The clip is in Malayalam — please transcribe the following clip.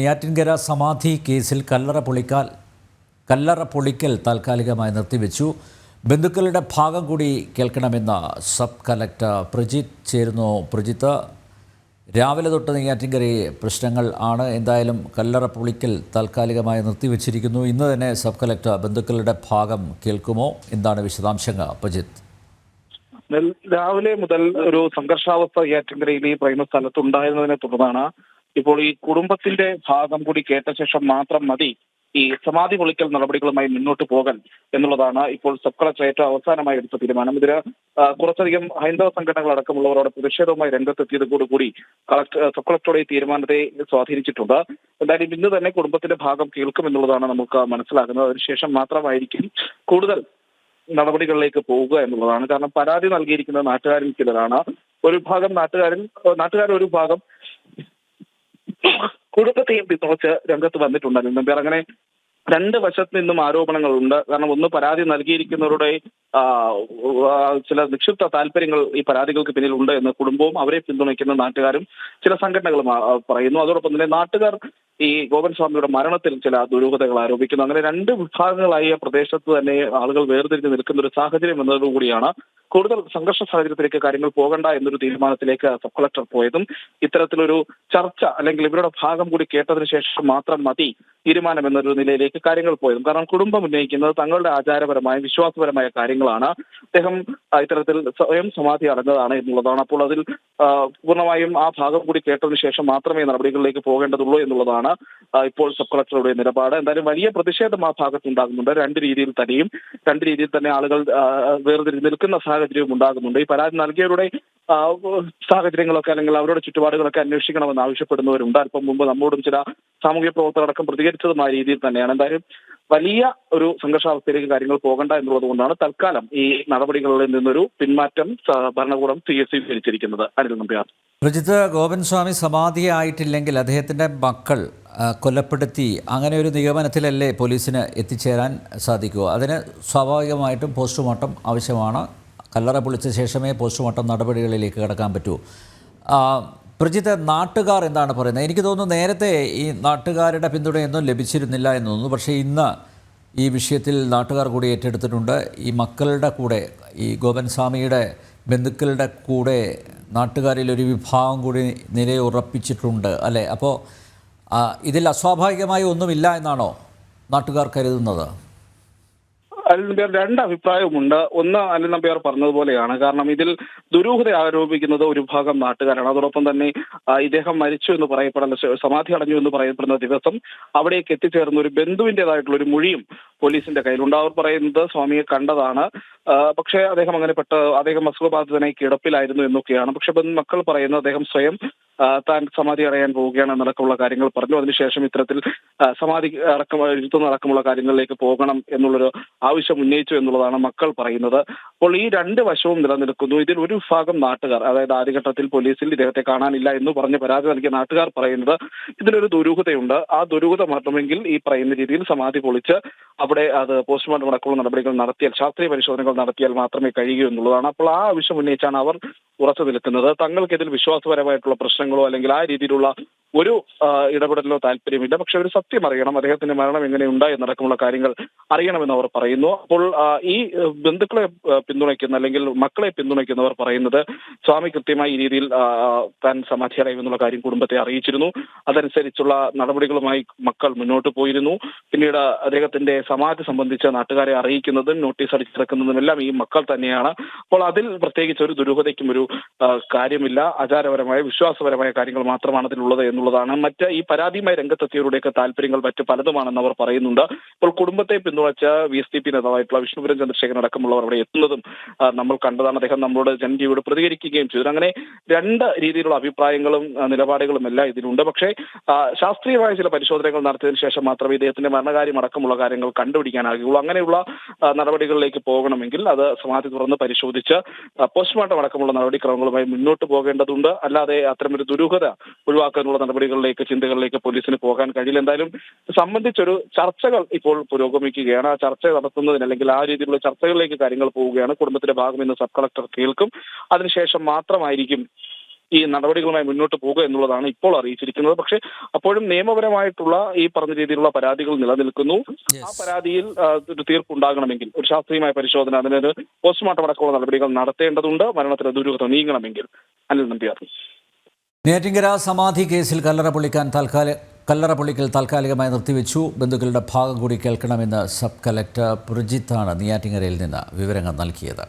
നെയ്യാറ്റിൻകര സമാധി കേസിൽ കല്ലറ പൊളിക്കാൽ കല്ലറ പൊളിക്കൽ താൽക്കാലികമായി നിർത്തിവെച്ചു. ബന്ധുക്കളുടെ ഭാഗം കൂടി കേൾക്കണമെന്ന സബ് കലക്ടർ പ്രജിത്ത് ചേരുന്നു. പ്രജിത്ത് രാവിലെ തൊട്ട് നെയ്യാറ്റിൻകരയെ പ്രശ്നങ്ങൾ ആണ്. എന്തായാലും കല്ലറ പൊളിക്കൽ താൽക്കാലികമായി നിർത്തിവെച്ചിരിക്കുന്നു. ഇന്ന് തന്നെ സബ് കലക്ടർ ബന്ധുക്കളുടെ ഭാഗം കേൾക്കുമോ? എന്താണ് വിശദാംശങ്ങൾ പ്രജിത്ത്? രാവിലെ മുതൽ ഒരു സംഘർഷാവസ്ഥ നെയ്യാറ്റിൻകരയിൽ ഈ പറയുന്ന സ്ഥലത്ത് ഉണ്ടായിരുന്നതിനെ തുടർന്നാണ് ഇപ്പോൾ ഈ കുടുംബത്തിന്റെ ഭാഗം കൂടി കേട്ട ശേഷം മാത്രം മതി ഈ സമാധി പൊളിക്കൽ നടപടികളുമായി മുന്നോട്ട് പോകാൻ എന്നുള്ളതാണ് ഇപ്പോൾ സബ് കളക്ടർ ഏറ്റവും അവസാനമായി എടുത്ത തീരുമാനം. ഇതിന് കുറച്ചധികം ഹൈന്ദവ സംഘടനകൾ അടക്കമുള്ളവരോട് പ്രതിഷേധവുമായി രംഗത്തെത്തിയതോടുകൂടി കളക്ടർ സബ് കളക്ടറുടെ തീരുമാനത്തെ സ്വാധീനിച്ചിട്ടുണ്ട്. എന്തായാലും ഇന്ന് തന്നെ കുടുംബത്തിന്റെ ഭാഗം കേൾക്കും എന്നുള്ളതാണ് നമുക്ക് മനസ്സിലാകുന്നത്. അതിനുശേഷം മാത്രമായിരിക്കും കൂടുതൽ നടപടികളിലേക്ക് പോവുക എന്നുള്ളതാണ്. കാരണം പരാതി നൽകിയിരിക്കുന്ന നാട്ടുകാരിൽ ചിലരാണ്. ഒരു ഭാഗം നാട്ടുകാരിൽ നാട്ടുകാർ ഒരു ഭാഗം കുടുംബത്തെയും പിന്തുണച്ച് രംഗത്ത് വന്നിട്ടുണ്ടായിരുന്നു നമ്പ്യാർ. അങ്ങനെ രണ്ട് വശത്ത് നിന്നും ആരോപണങ്ങളുണ്ട്. കാരണം ഒന്ന് പരാതി നൽകിയിരിക്കുന്നവരുടെ ചില നിക്ഷിപ്ത താല്പര്യങ്ങൾ ഈ പരാതികൾക്ക് പിന്നിലുണ്ട് എന്ന് കുടുംബവും അവരെ പിന്തുണയ്ക്കുന്ന നാട്ടുകാരും ചില സംഘടനകളും പറയുന്നു. അതോടൊപ്പം തന്നെ നാട്ടുകാർ ഈ ഗോപൻ സ്വാമിയുടെ മരണത്തിൽ ചില ദുരൂഹതകൾ ആരോപിക്കുന്നു. അങ്ങനെ രണ്ട് വിഭാഗങ്ങളായ പ്രദേശത്ത് തന്നെ ആളുകൾ വേർതിരിഞ്ഞ് നിൽക്കുന്ന ഒരു സാഹചര്യം എന്നതോടുകൂടിയാണ് കൂടുതൽ സംഘർഷ സാഹചര്യത്തിലേക്ക് കാര്യങ്ങൾ പോകണ്ട എന്നൊരു തീരുമാനത്തിലേക്ക് സബ് കളക്ടർ പോയതും ഇത്തരത്തിലൊരു ചർച്ച അല്ലെങ്കിൽ ഇവരുടെ ഭാഗം കൂടി കേട്ടതിന് ശേഷം മാത്രം മതി തീരുമാനം എന്നൊരു നിലയിലേക്ക് കാര്യങ്ങൾ പോയതും. കാരണം കുടുംബം ഉന്നയിക്കുന്നത് തങ്ങളുടെ ആചാരപരമായ വിശ്വാസപരമായ കാര്യങ്ങളാണ്. അദ്ദേഹം ഇത്തരത്തിൽ സ്വയം സമാധി അടഞ്ഞതാണ് എന്നുള്ളതാണ്. അപ്പോൾ അതിൽ പൂർണമായും ആ ഭാഗം കൂടി കേട്ടതിന് ശേഷം മാത്രമേ നടപടികളിലേക്ക് പോകേണ്ടതുള്ളൂ എന്നുള്ളതാണ് ഇപ്പോൾ സബ് കളക്ടറുടെ നിലപാട്. എന്തായാലും വലിയ പ്രതിഷേധം ആ ഭാഗത്ത് ഉണ്ടാകുന്നുണ്ട്. രണ്ട് രീതിയിൽ തന്നെയും രണ്ട് രീതിയിൽ തന്നെ ആളുകൾ വേർതിരി നിൽക്കുന്ന സാഹചര്യവും ഉണ്ടാകുന്നുണ്ട്. ഈ പരാതി നൽകിയവരുടെ സാഹചര്യങ്ങളൊക്കെ അല്ലെങ്കിൽ അവരുടെ ചുറ്റുപാടുകളൊക്കെ അന്വേഷിക്കണമെന്ന് ആവശ്യപ്പെടുന്നവരുണ്ട്. അല്പം മുമ്പ് നമ്മോടും ചില സാമൂഹ്യ പ്രവർത്തകർ അടക്കം പ്രതികരിച്ചതുമായ രീതിയിൽ തന്നെയാണ്. എന്തായാലും വലിയ ഒരു സംഘർഷാവസ്ഥയിലേക്ക് കാര്യങ്ങൾ പോകണ്ട എന്നുള്ളതുകൊണ്ടാണ് തൽക്കാലം ഈ നടപടികളിൽ നിന്നൊരു പിന്മാറ്റം സ- ഭരണകൂടം സ്വീകരിച്ചിരിക്കുന്നത് അനിൽ നമ്പ്യാർ. പ്രജിത്ത് ഗോപൻ സ്വാമി സമാധിയായിട്ടില്ലെങ്കിൽ അദ്ദേഹത്തിന്റെ മക്കൾ കൊലപ്പെടുത്തി അങ്ങനെ ഒരു നിഗമനത്തിലല്ലേ പോലീസിന് എത്തിച്ചേരാൻ സാധിക്കുമോ അതിന് സ്വാഭാവികമായിട്ടും പോസ്റ്റ്മോർട്ടം ആവശ്യമാണ്. കല്ലറ പൊളിച്ച ശേഷമേ പോസ്റ്റ്മോർട്ടം നടപടികളിലേക്ക് കടക്കാൻ പറ്റൂ. പ്രജിത്തെ നാട്ടുകാർ എന്താണ് പറയുന്നത്? എനിക്ക് തോന്നുന്നു നേരത്തെ ഈ നാട്ടുകാരുടെ പിന്തുണയൊന്നും ലഭിച്ചിരുന്നില്ല എന്ന് തോന്നുന്നു. പക്ഷേ ഇന്ന് ഈ വിഷയത്തിൽ നാട്ടുകാർ കൂടി ഏറ്റെടുത്തിട്ടുണ്ട്. ഈ മക്കളുടെ കൂടെ ഈ ഗോപൻസ്വാമിയുടെ ബന്ധുക്കളുടെ കൂടെ നാട്ടുകാരിൽ ഒരു വിഭാഗം കൂടി നിലയുറപ്പിച്ചിട്ടുണ്ട് അല്ലേ? അപ്പോൾ ഇതിൽ അസ്വാഭാവികമായി ഒന്നുമില്ല എന്നാണോ നാട്ടുകാർ കരുതുന്നത്? അനിൽ രണ്ട് അഭിപ്രായമുണ്ട് ഒന്ന് അനിൽ നമ്പ്യാർ പറഞ്ഞതുപോലെയാണ്. കാരണം ഇതിൽ ദുരൂഹത ആരോപിക്കുന്നത് ഒരു ഭാഗം നാട്ടുകാരാണ്. അതോടൊപ്പം തന്നെ ഇദ്ദേഹം മരിച്ചു എന്ന് പറയപ്പെടുന്ന സമാധി അടഞ്ഞു എന്ന് പറയപ്പെടുന്ന ദിവസം അവിടേക്ക് എത്തിച്ചേർന്ന ഒരു ബന്ധുവിന്റെതായിട്ടുള്ള ഒരു മൊഴിയും പോലീസിന്റെ കയ്യിലുണ്ട്. അവർ പറയുന്നത് സ്വാമിയെ കണ്ടതാണ്. പക്ഷേ അദ്ദേഹം അങ്ങനെ പെട്ട് അദ്ദേഹം അസുഖബാധിതനായി കിടപ്പിലായിരുന്നു എന്നൊക്കെയാണ്. പക്ഷെ മക്കൾ പറയുന്നത് അദ്ദേഹം സ്വയം താൻ സമാധി അറിയാൻ പോവുകയാണ് എന്നടക്കമുള്ള കാര്യങ്ങൾ പറഞ്ഞു. അതിനുശേഷം ഇത്തരത്തിൽ സമാധി അടക്കം എഴുത്തുന്ന അടക്കമുള്ള കാര്യങ്ങളിലേക്ക് പോകണം എന്നുള്ളൊരു ആവശ്യം ഉന്നയിച്ചു എന്നുള്ളതാണ് മക്കൾ പറയുന്നത്. അപ്പോൾ ഈ രണ്ട് വശവും നിലനിൽക്കുന്നു. ഇതിൽ ഒരു വിഭാഗം നാട്ടുകാർ അതായത് ആദ്യഘട്ടത്തിൽ പോലീസിൽ ഇദ്ദേഹത്തെ കാണാനില്ല എന്ന് പറഞ്ഞ് പരാതി നൽകിയ നാട്ടുകാർ പറയുന്നത് ഇതിലൊരു ദുരൂഹതയുണ്ട്. ആ ദുരൂഹത മാറ്റണമെങ്കിൽ ഈ പറയുന്ന രീതിയിൽ സമാധി പൊളിച്ച് അവിടെ അത് പോസ്റ്റ്മോർട്ടം അടക്കമുള്ള നടപടികൾ നടത്തിയാൽ ശാസ്ത്രീയ പരിശോധനകൾ നടത്തിയാൽ മാത്രമേ കഴിയൂ എന്നുള്ളതാണ്. അപ്പോൾ ആ ആവശ്യം ഉന്നയിച്ചാണ് അവർ ഉറച്ചു നിൽക്കുന്നത്. തങ്ങൾക്ക് വിശ്വാസപരമായിട്ടുള്ള വിശ്വാസപരമായിട്ടുള്ള പ്രശ്നങ്ങളോ അല്ലെങ്കിൽ ആ രീതിയിലുള്ള ഒരു ഇടപെടലിനോ താല്പര്യമില്ല. പക്ഷെ ഒരു സത്യം അറിയണം. അദ്ദേഹത്തിന്റെ മരണം എങ്ങനെ ഉണ്ടായി എന്നടക്കമുള്ള കാര്യങ്ങൾ അറിയണമെന്ന് അവർ പറയുന്നു. അപ്പോൾ ഈ ബന്ധുക്കളെ പിന്തുണയ്ക്കുന്ന അല്ലെങ്കിൽ മക്കളെ പിന്തുണയ്ക്കുന്നവർ പറയുന്നത് സ്വാമി കൃത്യമായി ഈ രീതിയിൽ താൻ സമാധിയായി എന്നുള്ള കാര്യം കുടുംബത്തെ അറിയിച്ചിരുന്നു. അതനുസരിച്ചുള്ള നടപടികളുമായി മക്കൾ മുന്നോട്ട് പോയിരുന്നു. പിന്നീട് അദ്ദേഹത്തിന്റെ സമാധി സംബന്ധിച്ച നാട്ടുകാരെ അറിയിക്കുന്നതും നോട്ടീസ് അടിച്ചിറക്കുന്നതും എല്ലാം ഈ മക്കൾ തന്നെയാണ്. അപ്പോൾ അതിൽ പ്രത്യേകിച്ച് ഒരു ദുരൂഹതയ്ക്കും ഒരു കാര്യമില്ല. ആചാരപരമായ വിശ്വാസപരമായ കാര്യങ്ങൾ മാത്രമാണ് അതിലുള്ളത് എന്നുള്ളതാണ്. മറ്റ് ഈ പരാതിയുമായി രംഗത്തെത്തിയവരുടെയൊക്കെ താല്പര്യങ്ങൾ മറ്റ് പലതുമാണെന്ന് അവർ പറയുന്നുണ്ട്. ഇപ്പോൾ കുടുംബത്തെ പിന്തുണച്ച വി എസ് ഡി പി നേതാവായിട്ടുള്ള വിഷ്ണുപുരം ചന്ദ്രശേഖരൻ അടക്കമുള്ളവർ അവിടെ എത്തുന്നതും നമ്മൾ കണ്ടതാണ്. അദ്ദേഹം നമ്മളോട് ജനജീവിയോട് പ്രതികരിക്കുകയും ചെയ്തു. അങ്ങനെ രണ്ട് രീതിയിലുള്ള അഭിപ്രായങ്ങളും നിലപാടുകളും എല്ലാം ഇതിലുണ്ട്. പക്ഷേ ശാസ്ത്രീയമായ ചില പരിശോധനകൾ നടത്തിയതിനു ശേഷം മാത്രമേ ഇദ്ദേഹത്തിന്റെ മരണകാര്യം അടക്കമുള്ള കാര്യങ്ങൾ കണ്ടുപിടിക്കാനാകുള്ളൂ അങ്ങനെയുള്ള നടപടികളിലേക്ക് പോകണമെങ്കിൽ അത് സമാധി തുറന്ന് പരിശോധിച്ച് പോസ്റ്റ്മോർട്ടം അടക്കമുള്ള നടപടിക്രമങ്ങളുമായി മുന്നോട്ട് പോകേണ്ടതുണ്ട്. അല്ലാതെ അത്തരമൊരു ദുരൂഹത ഒഴിവാക്കാനുള്ള നടപടികളിലേക്ക് ചിന്തകളിലേക്ക് പോലീസിന് പോകാൻ കഴിയില്ല. എന്തായാലും സംബന്ധിച്ചൊരു ചർച്ചകൾ ഇപ്പോൾ പുരോഗമിക്കുകയാണ്. ആ ചർച്ച നടത്തുന്നതിന് അല്ലെങ്കിൽ ആ രീതിയിലുള്ള ചർച്ചകളിലേക്ക് കാര്യങ്ങൾ പോവുകയാണ്. കുടുംബത്തിന്റെ ഭാഗം ഇന്ന് സബ് കളക്ടർ കേൾക്കും. അതിനുശേഷം മാത്രമായിരിക്കും ഈ നടപടികളുമായി മുന്നോട്ട് പോകുക എന്നുള്ളതാണ് ഇപ്പോൾ അറിയിച്ചിരിക്കുന്നത്. പക്ഷേ അപ്പോഴും നിയമപരമായിട്ടുള്ള ഈ പറഞ്ഞ രീതിയിലുള്ള പരാതികൾ നിലനിൽക്കുന്നു. ആ പരാതിയിൽ ഒരു തീർപ്പുണ്ടാകണമെങ്കിൽ ഒരു ശാസ്ത്രീയമായ പരിശോധന അതിനൊരു പോസ്റ്റ്മോർട്ടം അടക്കമുള്ള നടപടികൾ നടത്തേണ്ടതുണ്ട്. മരണത്തിന് ദുരൂഹത നീങ്ങണമെങ്കിൽ. അനിൽ നമ്പ്യാർ. നെയ്യാറ്റിങ്കര സമാധി കേസിൽ കല്ലറ പൊളിക്കാൻ തൽക്കാല കല്ലറ പൊളിക്കൽ താൽക്കാലികമായി നിർത്തിവെച്ചു. ബന്ധുക്കളുടെ ഭാഗം കൂടി കേൾക്കണമെന്ന് സബ് കലക്ടർ പ്രജിത്താണ് നെയ്യാറ്റിങ്കരയിൽ നിന്ന് വിവരങ്ങൾ നൽകിയത്.